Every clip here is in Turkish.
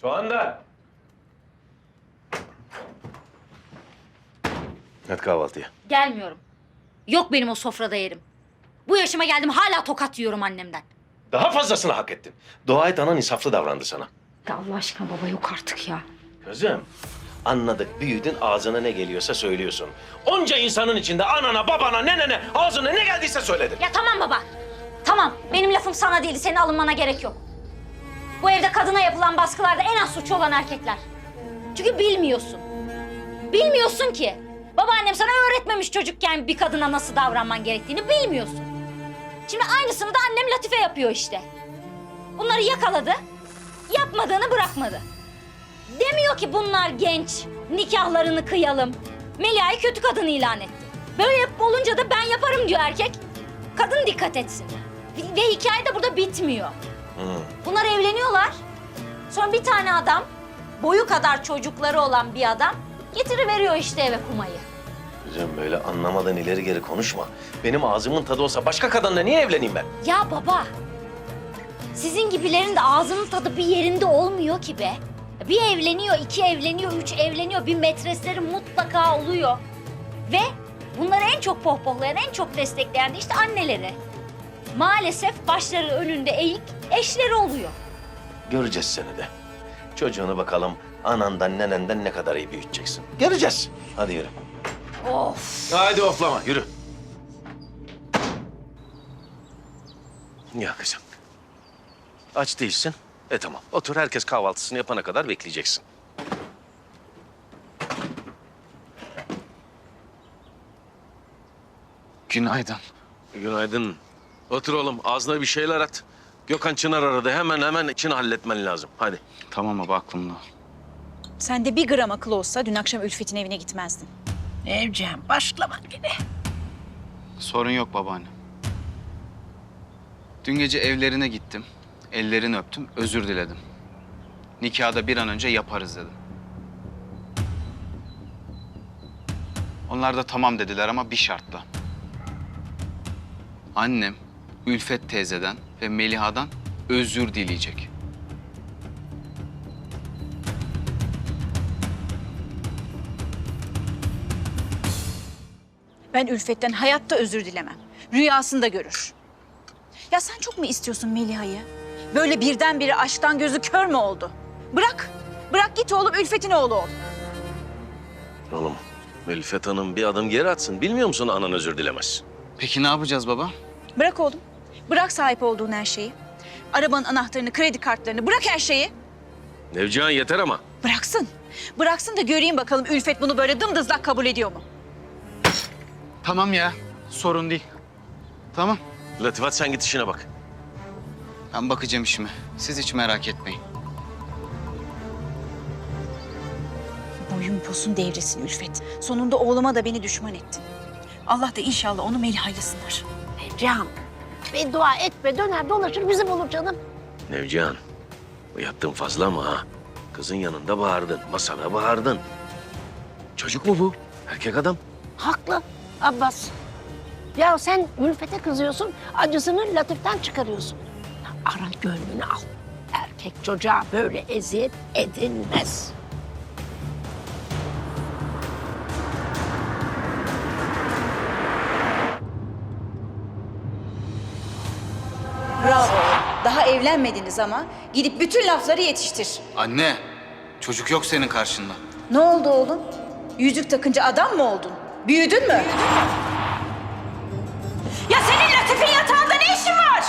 Soğan da. Hadi kahvaltıya. Gelmiyorum. Yok benim o sofrada yerim. Bu yaşıma geldim hala tokat yiyorum annemden. Daha fazlasını hak ettin. Dua et anan insaflı davrandı sana. Ya Allah aşkına baba yok artık ya. Kızım, anladık büyüdün ağzına ne geliyorsa söylüyorsun. Onca insanın içinde anana, babana, nenene ağzına ne geldiyse söyledin. Ya tamam baba. Tamam benim lafım sana değil senin alınmana gerek yok. Bu evde kadına yapılan baskılarda en az suçu olan erkekler. Çünkü bilmiyorsun. Bilmiyorsun ki. Babaannem sana öğretmemiş çocukken bir kadına nasıl davranman gerektiğini bilmiyorsun. Şimdi aynısını da annem Latife yapıyor işte. Bunları yakaladı, yapmadığını bırakmadı. Demiyor ki bunlar genç, nikahlarını kıyalım. Melia'yı kötü kadın ilan etti. Böyle yapıp olunca da ben yaparım diyor erkek. Kadın dikkat etsin. Ve hikaye de burada bitmiyor. Bunlar evleniyorlar. Sonra bir tane adam, boyu kadar çocukları olan bir adam getiriveriyor işte eve kumayı. Kızım böyle anlamadan ileri geri konuşma. Benim ağzımın tadı olsa başka kadınla niye evleneyim ben? Ya baba, sizin gibilerin de ağzının tadı bir yerinde olmuyor ki be. Bir evleniyor, iki evleniyor, üç evleniyor. Bir metresleri mutlaka oluyor. Ve bunları en çok pohpohlayan, en çok destekleyen de işte anneleri. Maalesef başları önünde eğik eşleri oluyor. Göreceğiz seni de. Çocuğunu bakalım anandan nenenden ne kadar iyi büyüteceksin. Göreceğiz. Hadi yürü. Of. Haydi oflama yürü. Ya kızım. Aç değilsin. E tamam. Otur herkes kahvaltısını yapana kadar bekleyeceksin. Günaydın. Günaydın. Otur oğlum ağzına bir şeyler at. Gökhan Çınar aradı. Hemen hemen içini halletmen lazım. Hadi. Tamam baba aklımda. Sen de bir gram akıl olsa dün akşam Ülfet'in evine gitmezdin. Evcem başlama yine. Sorun yok babaanne. Dün gece evlerine gittim. Ellerini öptüm, özür diledim. Nikahı da bir an önce yaparız dedim. Onlar da tamam dediler ama bir şartla. Annem Ülfet teyzeden ve Meliha'dan özür dileyecek. Ben Ülfet'ten hayatta özür dilemem. Rüyasında görür. Ya sen çok mu istiyorsun Meliha'yı? Böyle birdenbire aşktan gözü kör mü oldu? Bırak. Bırak git oğlum Ülfet'in oğlu ol. Oğlum Melifet Hanım bir adım geri atsın. Bilmiyor musun anan özür dilemez. Peki ne yapacağız baba? Bırak oğlum. Bırak sahip olduğun her şeyi. Arabanın anahtarını, kredi kartlarını bırak her şeyi. Nevcihan yeter ama. Bıraksın. Bıraksın da göreyim bakalım Ülfet bunu böyle dımdızlak kabul ediyor mu? Tamam ya, sorun değil. Tamam. Latifat sen git işine bak. Ben bakacağım işime. Siz hiç merak etmeyin. Boyun posun devresin Ülfet. Sonunda oğluma da beni düşman ettin. Allah da inşallah onu Meliha'yla sınar. Evcem beddua etme döner dolaşır bizi bulur canım. Nevcihan, bu yaptığın fazla ama ha. Kızın yanında bağırdın, masana bağırdın. Çocuk mu bu? Erkek adam. Haklı Abbas. Ya sen Ülfet'e kızıyorsun, acısını Latif'ten çıkarıyorsun. Ara gönlünü al. Erkek çocuğa böyle eziyet edilmez. Bravo. Daha evlenmediniz ama gidip bütün lafları yetiştir. Anne, çocuk yok senin karşında. Ne oldu oğlum? Yüzük takınca adam mı oldun? Büyüdün mü? Ya senin Latif'in yatağında ne işin var?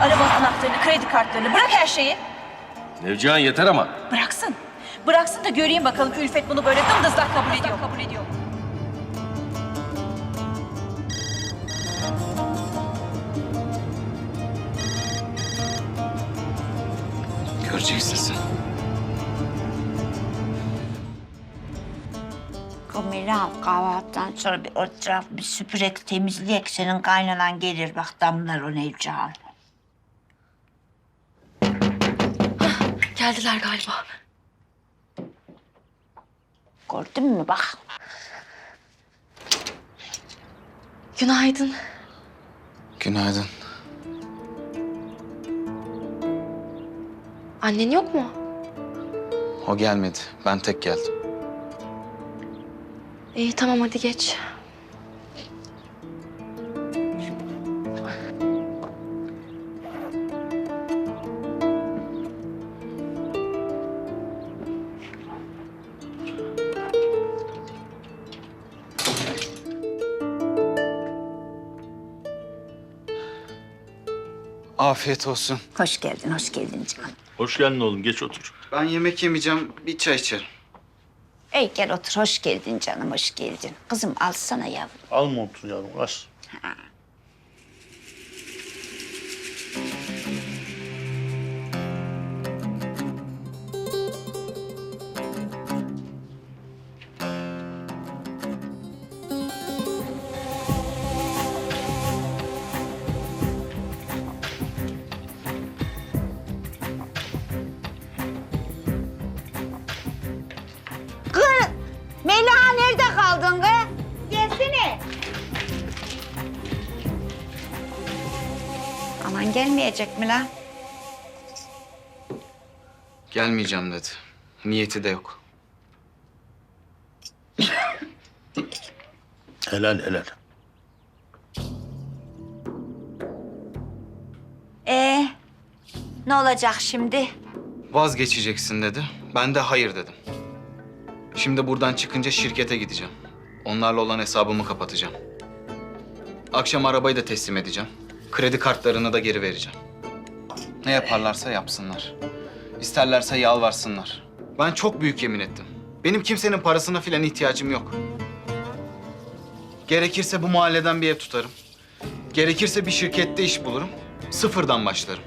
Arabanın anahtarını, kredi kartlarını bırak her şeyi. Nevcihan yeter ama. Bıraksın. Bıraksın da göreyim bakalım Ülfet bunu böyle dımdızlak kabul ediyor. Kabul ediyor. Göreceksin sen. Kamera kahvaltıdan sonra bir o taraf bir süpürek temizleyek. Senin kaynanan gelir bak damlar o Nevcan. Geldiler galiba. Gördün mü bak. Günaydın. Günaydın. Annen yok mu? O gelmedi. Ben tek geldim. İyi tamam hadi geç. Afiyet olsun. Hoş geldin, hoş geldin canım. Hoş geldin oğlum geç otur. Ben yemek yemeyeceğim. Bir çay içerim. Ey gel otur, hoş geldin canım, hoş geldin. Kızım alsana yavrum. Al montunu yavrum az. Kız, gelmeyecek mi lan? Gelmeyeceğim dedi. Niyeti de yok. Helal helal. Ee, ne olacak şimdi? Vazgeçeceksin dedi. Ben de hayır dedim. Şimdi buradan çıkınca şirkete gideceğim. Onlarla olan hesabımı kapatacağım. Akşam arabayı da teslim edeceğim. Kredi kartlarını da geri vereceğim. Ne yaparlarsa yapsınlar. İsterlerse yalvarsınlar. Ben çok büyük yemin ettim. Benim kimsenin parasına filan ihtiyacım yok. Gerekirse bu mahalleden bir ev tutarım. Gerekirse bir şirkette iş bulurum. Sıfırdan başlarım.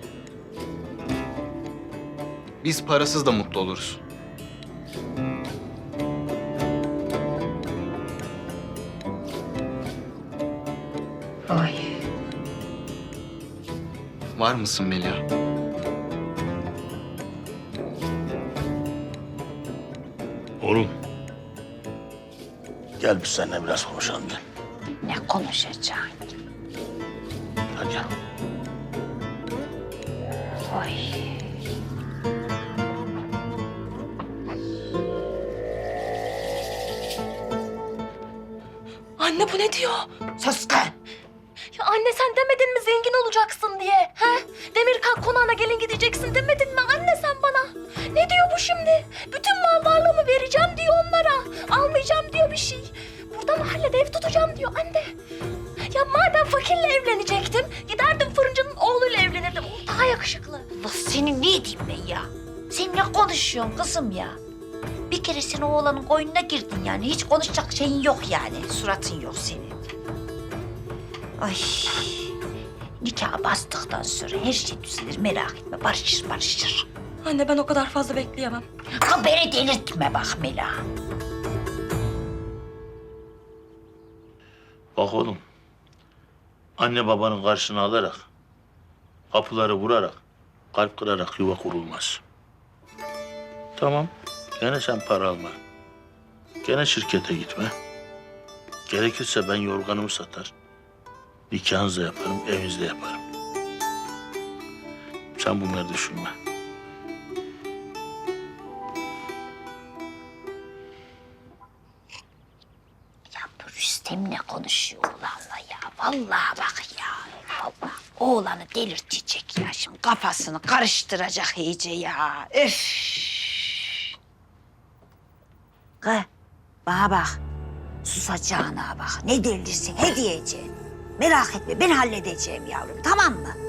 Biz parasız da mutlu oluruz. Var mısın Melia? Oğlum. Gel biz seninle biraz konuşalım gel. Ne konuşacaksın? Hadi gel. Oy. Anne bu ne diyor? Sus kız. Ya anne sen demedin mi zengin olacaksın diye? He? Demirkan konağına gelin gideceksin demedin mi anne sen bana? Ne diyor bu şimdi? Bütün mal varlığımı vereceğim diyor onlara. Almayacağım diyor bir şey. Burada mahallede ev tutacağım diyor anne. Ya madem fakirle evlenecektim, giderdim fırıncının oğluyla evlenirdim. O daha yakışıklı. Allah senin ne diyeyim ben ya? Sen ne konuşuyorsun kızım ya? Bir kere sen o oğlanın koynuna girdin yani. Hiç konuşacak şeyin yok yani. Suratın yok senin. Ay. Nikah bastıktan sonra her şey düzelir merak etme. Barışır barışır. Anne ben o kadar fazla bekleyemem. Ha beni delirtme bak Mela. Bak oğlum. Anne babanın karşına alarak, kapıları vurarak, kalp kırarak yuva kurulmaz. Tamam. Gene sen para alma. Gene şirkete gitme. Gerekirse ben yorganımı satar. Nikahınızı yaparım, evinizde yaparım. Sen bunları düşünme. Ya bu Rüstem ne konuşuyor oğlanla ya? Vallahi bak ya. Vallahi oğlanı delirtecek ya şimdi. Kafasını karıştıracak iyice ya. Üf. Kız bana bak. Susacağına bak. Ne delirsin he diyeceksin. Merak etme ben halledeceğim yavrum tamam mı?